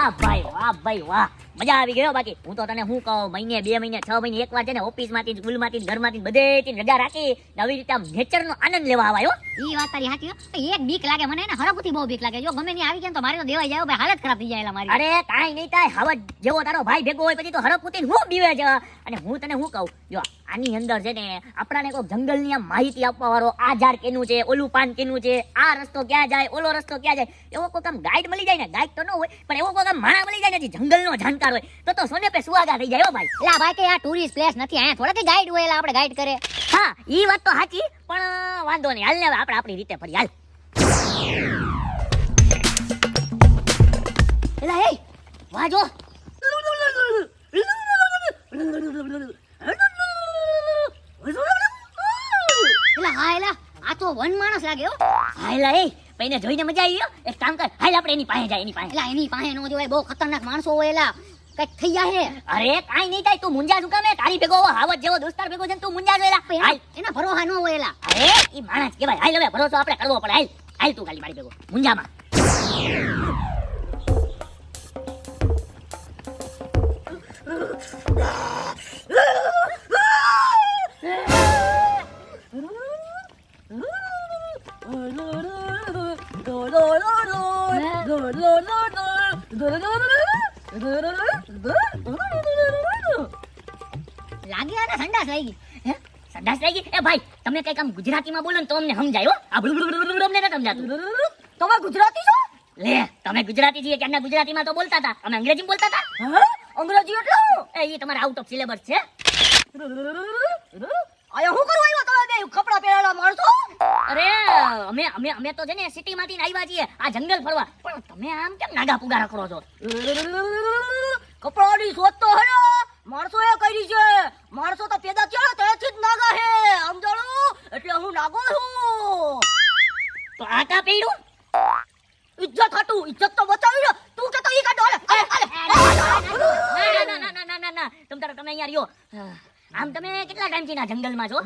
વાહ ભાઈ વાહ ભાઈ વાહ મજા આવી ગયો બાકી. હું તો તને શું કહું મહિને બે મહિને છ મહિને એક વાર છે ને ઓફિસમાંથી સ્કૂલમાંથી ઘરમાંથી બધેથી રજા રાખી નવી રીતે આમ નેચર નો આનંદ લેવા આવ્યો એ વાત તારી સાચી એક બીક લાગે મને એને હરકુથી બહુ બીક લાગે. જો ગમે નહીં આવી ગયા તો મારે તો દેવાઈ જાય ભાઈ હાલત ખરાબ થઈ જાય મારી. અરે કાંઈ નહીં થાય હવે જેવો તારો ભાઈ ભેગો હોય પછી તો હરક પૂતી હું બીવે છે. અને હું તને શું કહું જો આની અંદર છે ને આપણાને કોઈ જંગલની આમ માહિતી આપવા વાળો આ ઝાડ કેનું છે ઓલું પાન કેનું છે આ રસ્તો ક્યાં જાય ઓલો રસ્તો ક્યાં જાય એવો કોઈ આમ ગાઈડ મળી જાય ને ગાઈડ તો ન હોય પણ એવો કોઈ આમ માણા મળી જાય ને જંગલનો જાણકાર હોય. તો તો સોને પે સુહાગા થઈ જાય હો ભાઈ. એલા ભાઈ કે આ ટુરિસ્ટ પ્લેસ નથી અહીંયા થોડા કે ગાઈડ હોય એટલે આપણે ગાઈડ કરે હા ઈ વાત તો સાચી પણ વાંધો નહીં. હાલ ને આપણે આપણી રીતે ફરી હાલ. એલા એ વાજો. એલા હા એલા આ તો વન માણસ લાગે હો. હાયલા એ પઈને જોઈને મજા આવી એક કામ કર હાલ આપણે એની પાસે જાય એની પાસે. એલા એની પાસે નો જોવાય બહુ ખતરનાક માણસો હોય એલા. કંઈક થઈ જાય અરે કાઈ નહીં થાય તું મુંજા શું કામે તારી ભેગો હાવત જેવો દોસ્તાર ભેગો છે તું મુંજા જોયેલા. હાલ. એના- ભરોસા ન હોય એલા. અરે ઈ માણસ કેવાય હાલ હવે ભરોસો આપણે કરવો પડે. હાલ. હાલ તું ખાલી મારી ભેગો. મુંજામાં. લાગે આને સંડાસ લાગી? સંડાસ લાગી એ ભાઈ તમે કંઈક આમ ગુજરાતીમાં બોલો ને તો અમને સમજાય આ અમને નથી સમજાતું તમે ગુજરાતી છો લે તમે ગુજરાતી છીએ ક્યાંના ગુજરાતીમાં તો બોલતા હતા અમે અંગ્રેજીમાં બોલતા હતા અંગ્રેજી એટલે એ તમારા આઉટ ઓફ સિલેબસ છે આયા હું. કરું આવ્યો તમે બે કપડા પહેરેલા માણસો અરે અમે અમે અમે તો છે ને સિટી માંથી આવ્યા છીએ આ જંગલ ફરવા પણ તમે આમ કેમ નાગા પુગા રખડો છો કપડાની શોધ તો હે માણસો એ કરી છે. માણસો તો પેદા થયો તેથી જ નાગા હે સમજાણું? એટલે હું નાગો છું. તો આ કા પીડું ઇજ્જત હતું ઇજ્જત તો બચાવી લો. તું કે તો ઈ કાઢો. અરે. ના ના ના ના ના ના ના તમ તારા તમે અહીંયા રહ્યો. આમ તમે કેટલા ટાઈમથી ના જંગલમાં છો?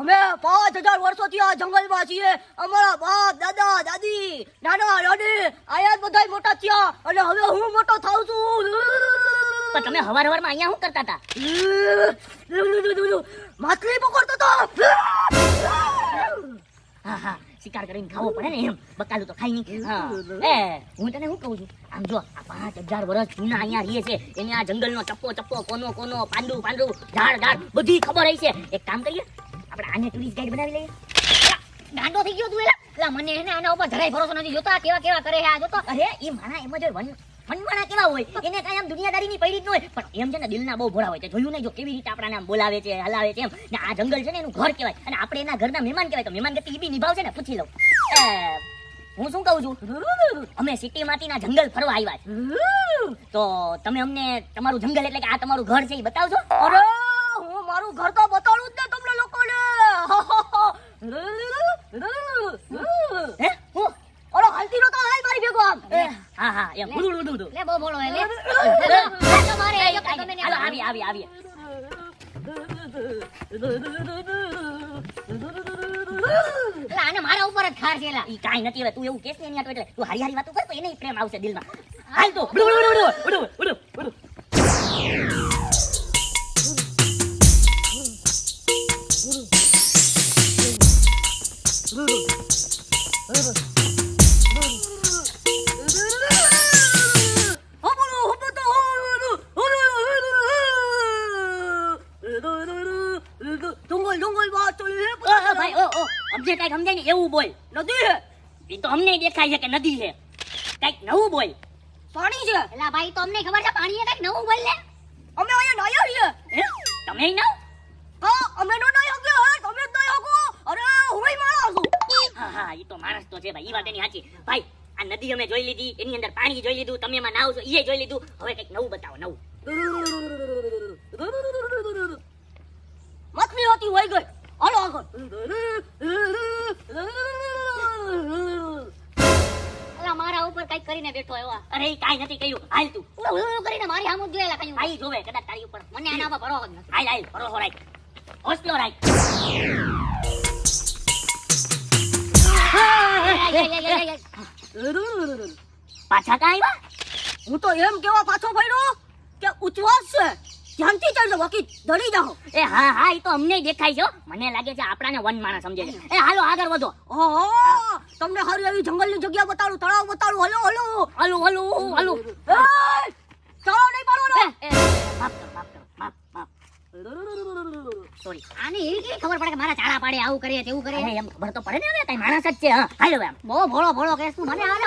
અમે પાંચ હજાર વર્ષોથી આ જંગલમાં છીએ. અમારા બાપ દાદા દાદી નાના નાની આયા જ બધાય મોટા થયા. અને હવે હું મોટો થાઉં છું. પણ તમે હવાર હવારમાં અહીંયા શું કરતા હતા? માછલી પકડતો તો. હા હા શિકાર કરીને ખાવો પડે ને એમ. બકાલું તો ખાઈ નહીં. હા. એ હું તને શું કહું છું? આમ જો આ પાંચ હજાર વર્ષ જૂના અહીંયા રહીએ છે. એને આ જંગલનો ચપ્પો ચપ્પો કોનો કોનો પાંડુ પાંડુ ઝાડ ઝાડ બધી ખબર રહી છે એક કામ કરીએ. આપણે આને ટુરિસ્ટ ગાઈડ બનાવી લઈએ. ગાંડો થઈ ગયો તું એલા એલા મને એને આના ઉપર જરાય ભરોસો નથી. જોતા કેવા કેવા કરે આ જોતો. અરે, એ માણા એમ જ વન વનવાણા કેવા હોય? એને કાંઈ આમ દુનિયાદારીની પડી જ ન હોય. પણ એમ છે ને દિલના બહુ ભોળા હોય છે. જોયું નહીં જો કેવી રીતે આપણાને આમ બોલાવે છે, હલાવે છે એમ. ને આ જંગલ છે ને એનું ઘર કહેવાય. અને આપણે એના ઘરના મહેમાન કહેવાય. તો મહેમાન ગતિ બી નિભાવશે ને? પૂછી લઉં. હું શું કહું છું? અમે સિટીમાંથી ના જંગલ ફરવા આવ્યા છે. તો તમે અમને તમારું જંગલ એટલે કે આ તમારું ઘર છે એ બતાવજો. અરે, હું મારું ઘર તો બતાડું જ ને તમને લોકોને. હે હું અરે હાલતી નતો હાલ મારી ભેગો આમ હા હા એમ ઉડું ઉડું ઉડું લે બહુ બોલો લે તમારે આવી આવી આવી આને મારા ઉપર જ ખાર છે એલા ઈ કાંઈ નથી હવે તું એવું કેસ ને એટલે તું હારી હારી વાતો કર તો એને પ્રેમ આવશે દિલમાં હાલ તો ઉડું, ઉડું, ઉડું, ઉડું, ઉડું, ઉડું. અમને દેખાય છે કે નદી છે. કંઈક નવું બોલ. પાણી છે. એલા ભાઈ તો અમને ખબર છે પાણી કંઈક નવું બોલ લે અમે અહીંયા નાયા છીએ. તમે ય હા અમે નો નાય કે તમે નાય અરે હુંય માણસ છું. હા હા એ તો માણસ તો છે ભાઈ. ઈ વાત એની સાચી. ભાઈ આ નદી અમે જોઈ લીધી એની અંદર પાણી જોઈ લીધું તમે એમાં નાવ છો એ જોઈ લીધું. હવે કંઈક નવું બતાવો નવું. મખમી હોતી હોય ગઈ. હાલો આગળ. મારા ઉપર કંઈક કરીને બેઠો એવો અરે ઈ નથી કહ્યું હાલ તું. ઉડો કરીને મારી જ જોયેલા કયું આઈ જોવે, કદાચ તારી ઉપર. મને આના પર નથી. હાલ હાલ, ભરોસો રાખ. હોસલો રાખ. પાછા કાં આવ્યા? હું તો એમ કેવા પાછો પડ્યો કે ઉચ્ચવાસ છે. ધ્યાનથી ચાલજો બાકી ધડી જાઓ. એ હા હા એ તો અમને દેખાય છે મને લાગે છે આપણાને વન માણસ સમજે છે. એ હાલો આગળ વધો. ઓહો તમને હારી એવી જંગલની જગ્યા બતાડું તળાવ બતાડું. Hello hello. Hello hello hello. ચાલો નહીં પાડો એ, એ, માફ કરો માફ કરો માફ માફ. સોરી આને એવી કેવી ખબર પડે કે મારા ચાળા પાડે આવું કરે તેવું કરે એમ ખબર તો પડે ને હવે કઈ માણસ જ છે હા. હાલો એમ. બહુ ભોળો ભોળો કે શું મને આને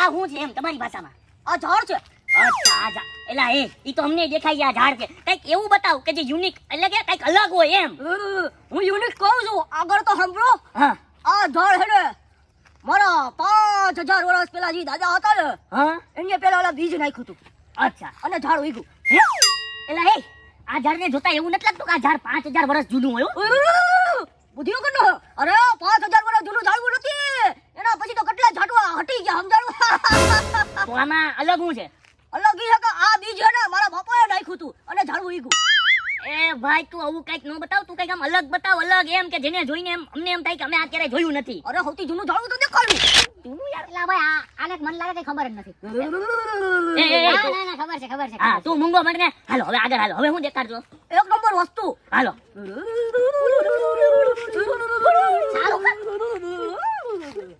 આ હું છે એમ તમારી ભાષામાં? આ ઝાડ છે? અચ્છા આ ઝાડ એલા એ ઈ તો અમને દેખાય આ ઝાડ છે. કંઈક એવું બતાવ કે જે યુનિક એટલે કે કંઈક અલગ હોય એમ. હું યુનિક કહું છું. આગળ તો સાંભળો. હા. આ ઝાડ હેડે મારા પાંચ હજાર વર્ષ પેલા જે દાદા હતા ને હા. એને પેલા ઓલા બીજ નાખ્યું હતું. અચ્છા. અને ઝાડ ઉગ્યું. હે? એલા એ આ ઝાડને જોતા એવું નથી લાગતું કે આ ઝાડ પાંચ હજાર વર્ષ જૂનું હોય બુદ્ધિઓ બુદ્ધિ અરે પાંચ હજાર વર્ષ જૂનું ઝાડવું નથી. એના પછી તો કેટલા ઝાડવા હટી ગયા સમજાણું? તો આમાં અલગ હું છે? અલગ ઈ કે આ બીજ હે ને મારા બાપાએ નાખ્યું હતું અને ઝાડવું ઈગું એ ભાઈ તું આવું કંઈક ન બતાવ તું કંઈક આમ અલગ બતાવ અલગ એમ કે જેને જોઈને એમ અમને એમ થાય કે અમે આ ક્યારે જોયું નથી. અરે સૌથી જૂનું ઝાડવું તો દેખાડું તું યાર પેલા ભાઈ આ આને મને લાગે કઈ ખબર જ નથી. એ, ના ના ખબર છે ખબર છે હા તું મૂંગો મને હાલો હવે આગળ હાલો હવે હું દેખાડજો. એક નંબર વસ્તુ. હાલો. ખાન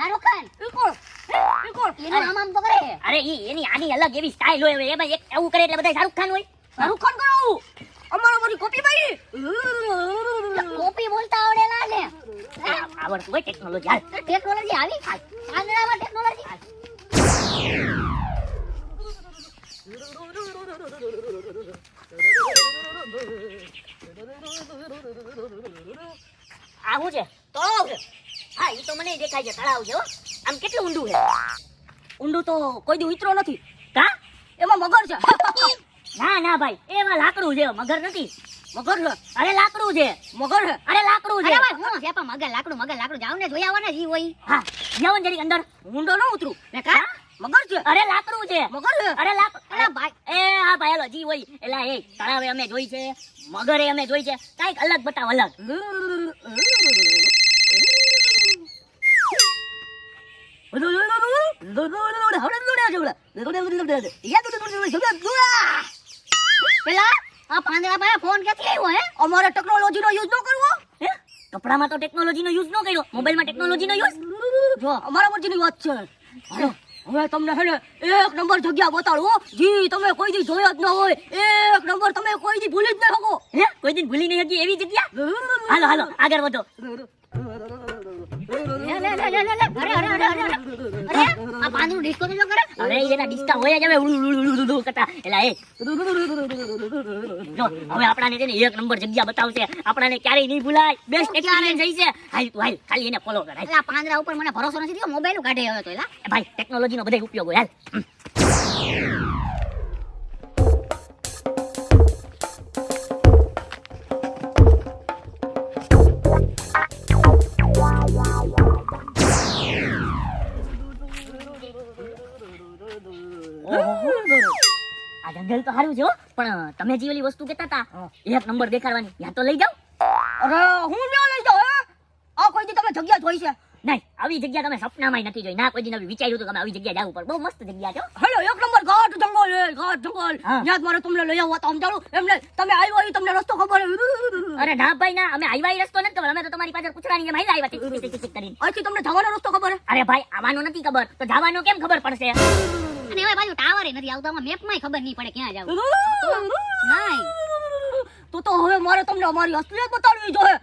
શાહરુખ ખાન ઈ કોણ એનું આમ આમ તો કરે અરે ઈ એની આની અલગ એવી સ્ટાઇલ હોય એમાં એક એવું કરે એટલે બધા શાહરુખ ખાન હોય. શાહરુખ ખાન કરાવું અમારા બધી કોપી ભાઈ કોપી બોલતા આવડેલા છે. આવડતું હોય ટેકનોલોજી હાલ. ટેકનોલોજી આવી આંધળામાં ટેકનોલોજી આ શું છે? તળાવ છે હા તો મને દેખાય છે તળાવ છે આમ કેટલું ઊંડું છે? ઊંડું તો કોઈ દી ઉતરો નથી. કા? એમાં મગર છે. ના ના ભાઈ એમાં લાકડું છે મગર નથી. મગર છે અરે લાકડું છે. મગર છે અરે લાકડું અરે છે ભાઈ હું છે પણ મગર લાકડું મગર લાકડું. જાવ ને જોઈ આવો ને જી હોય. હા જાવ ને જરી અંદર. ઊંડો ન ઉતરું. ને કા? મગર છે. અરે લાકડું છે. મગર છે? અરે લાકડું અરે ભાઈ. એ હા ભાઈ હાલો જી હોય. એલા એ તળાવે અમે જોઈ છે. મગરે અમે જોઈ છે. કાઈક અલગ બતાવ અલગ. પેલા આ પાંદડા ભાઈ ફોન ક્યાંથી આવ્યો હે? અમારે ટેકનોલોજી યુઝ ન કરવો હે? કપડામાં તો ટેકનોલોજીનો યુઝ ન કર્યો મોબાઈલમાં ટેકનોલોજીનો યુઝ જો અમારા મરજીની વાત છે. હાલો, હવે તમને છે ને એક નંબર જગ્યા બતાડું. જી તમે કોઈ દી જોયા જ ન હોય. એક નંબર તમે કોઈ દી ભૂલી જ ન શકો હે? કોઈ દિન ભૂલી નહીં હકી એવી જગ્યા? હાલો હાલો આગળ વધો. હવે ઉલુ કરતા ને એક નંબર જગ્યા બતાવશે આપણાને ક્યારેય નહીં ભૂલાય બેસ્ટ એક્સપિરિયન્સ થઈ છે હાલ ઉપર મને ભરોસો નથી થયો મોબાઈલ કાઢે હવે તો એ ભાઈ ઉપયોગ હોય આ જંગલ તો સારું છે હો પણ તમે જે ઓલી વસ્તુ કહેતા હતા એક નંબર દેખાડવાની યા તો લઈ જાઓ અરે હું ન લઈ જાઉં હે આ કોઈ દી તમે જગ્યા જોઈ છે નહીં આવી જગ્યા તમે સપનામાં નથી જોઈ ના કોઈ દી નવી વિચાર્યું તમે આવી જગ્યા જાવ પર બહુ મસ્ત જગ્યા છે હો. હેલો એક નંબર ઘાટ જંગલ હે ઘાટ જંગલ હા. મારે તમને લઈ આવવા તો સમજાડું એમને તમે આવ્યો હોય તમને રસ્તો ખબર હે અરે ના ભાઈ ના અમે આવ્યા ઈ રસ્તો નથી ખબર અમે તો તમારી પાછળ કૂતરાની જેમ હાલ્યા આવ્યા ટીક ટીક ટીક ટીક કરીને અહીંથી તમને જવાનો રસ્તો ખબર હે અરે ભાઈ આવવાનો નથી ખબર તો જવાનો કેમ ખબર પડશે અને હવે બાજુ ટાવર નથી આવતો આમાં મેપમાંય ખબર નહીં પડે ક્યાં જાવું નહીં તો તો હવે મારે તમને અમારી અસલિયત બતાડવી જોઈએ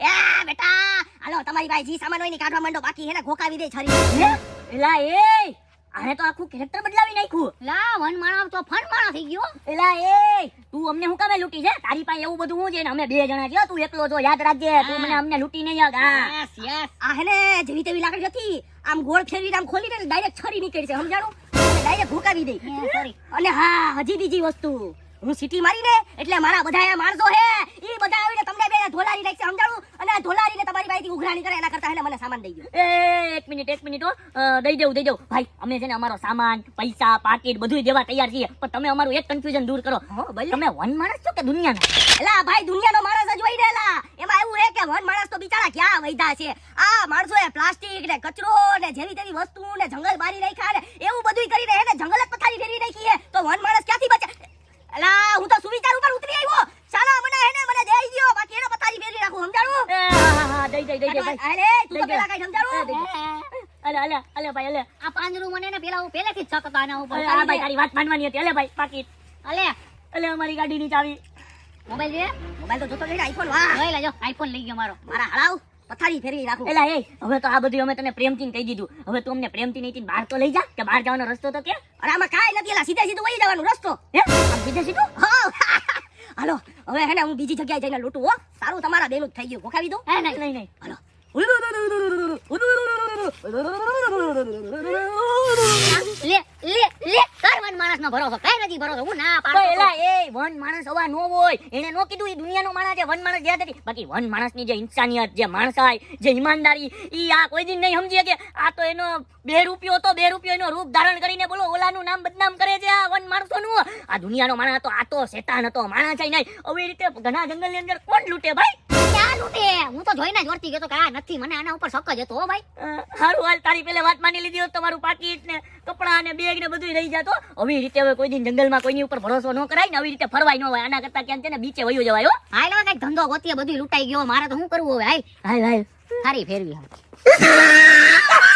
એ બેટા હાલો તમારી પાસે જી સામાન હોય ને કાઢવા માંડો બાકી હેને ઘોકાવી દે છરી? એલા એ આને તો આખું કેરેક્ટર બદલાવી નાખ્યું. લા વન માણસ તો ફન માણસ થઈ ગયો. એલા એ તું અમને હું કામે લૂટી છે? તારી પાસે એવું બધું હું છે ને અમે બે જણા છે તું એકલો છો યાદ રાખજે. તું મને અમને લૂટી નહીં હા યસ યસ આ હેને જેવી તેવી લાકડી હતી. આમ ગોળ ફેરવી આમ ખોલી દે ડાયરેક્ટ છરી નીકળી છે સમજાણું ડાયરેક્ટ ભૂકાવી દે. સોરી અને હા હજી બીજી વસ્તુ. હું સિટી મારી ને એટલે મારા બધા માણસો હે એ બધા આવીને તમને બે ધોલારી નાખશે સમજાણું અને આ ધોલારીને તમારી પાસેથી ઉઘરાણી કરે એના કરતા હેને મને સામાન દઈ દો એ એક મિનિટ એક મિનિટ હો. દઈ દેવું દઈ દઉં ભાઈ અમે છે ને અમારો સામાન પૈસા પાકીટ બધું દેવા તૈયાર છીએ. પણ તમે અમારું એક કન્ફ્યુઝન દૂર કરો. હો, તમે વન માણસ છો કે દુનિયાનો? એલા ભાઈ દુનિયાનો માણસ જ હોય રેલા એમાં એવું હે કે વન માણસ તો બિચારા ક્યાં વૈધા છે? આ માણસો પ્લાસ્ટિક ને કચરો ને જેવી તેવી વસ્તુ ને જંગલ બારી રાખ્યા ને એવું બધું કરીને અલે ભાઈ અલે આ પાંજરું મને ને પેલા હું પહેલેથી જ શકતો આના ઉપર. અલે, આ ભાઈ તારી વાત માનવાની હતી. અલે ભાઈ પાકીટ અલે. અલે અમારી ગાડીની ચાવી. મોબાઈલ જોઈએ મોબાઈલ તો જોતો લઈને આઈફોન વાહ. લઈ લેજો આઈફોન લઈ ગયો મારો. મારા હળાવ પથારી ફેરવી રાખું. એલા એ હવે તો આ બધું અમે તને પ્રેમથી કહી દીધું. હવે તું અમને પ્રેમથી નહીં બહાર તો લઈ જા કે બહાર જવાનો રસ્તો તો કે? અરે આમાં કાંઈ નથી એલા સીધે સીધું વહી જવાનું રસ્તો. હે? આમ સીધે સીધું? હાલો હવે હેને હું બીજી જગ્યાએ જઈને લૂંટું હો. સારું તમારા બેનું જ થઈ ગયું. ભોખાવી દઉં. હે નહીં નહીં નહીં. હાલો. લે લે લે કર વન માણસનો ભરોસો. કઈ નથી ભરોસો હું ના પાડતો એલા એ વન માણસ હવા નો હોય. એને નો કીધું એ દુનિયાનો માણસ છે વન માણસ યાદ હતી બાકી વન માણસની જે ઇન્સાનિયત જે માણસાઈ જે ઈમાનદારી ઈ આ કોઈ દિન નહીં સમજી કે આ તો એનો બે રૂપિયો તો બે રૂપિયો એનો રૂપ ધારણ કરીને બોલો ઓલાનું નામ બદનામ કરે છે આ વન માણસોનું. આ દુનિયાનો માણસ હતો આ તો શેતાન હતો માણસ નહીં. આવી રીતે ઘણા જંગલની અંદર કોણ લૂંટે ભાઈ? ક્યાં લૂંટે? હું તો જોઈને જ વર્તી ગયો કે આ નથી મને આના ઉપર શક જ હતો હો ભાઈ. હારું હાલ તારી પેલે વાત માની લીધી હોત તમારું પાકીટ ને કપડા ને બેગ ને બધું રહી જાતો આવી રીતે હવે કોઈ દિન જંગલમાં કોઈની ઉપર ભરોસો ન કરાય ને આવી રીતે ફરવાય ન હોય. આના કરતા ક્યાં છે ને બીચે વયો જવાય હો. હાલ હવે કંઈક ધંધો ગોતીએ બધું લૂંટાઈ ગયો મારે તો શું કરવું હવે હાલ. હાલ હાલ. સારી ફેરવી હાલ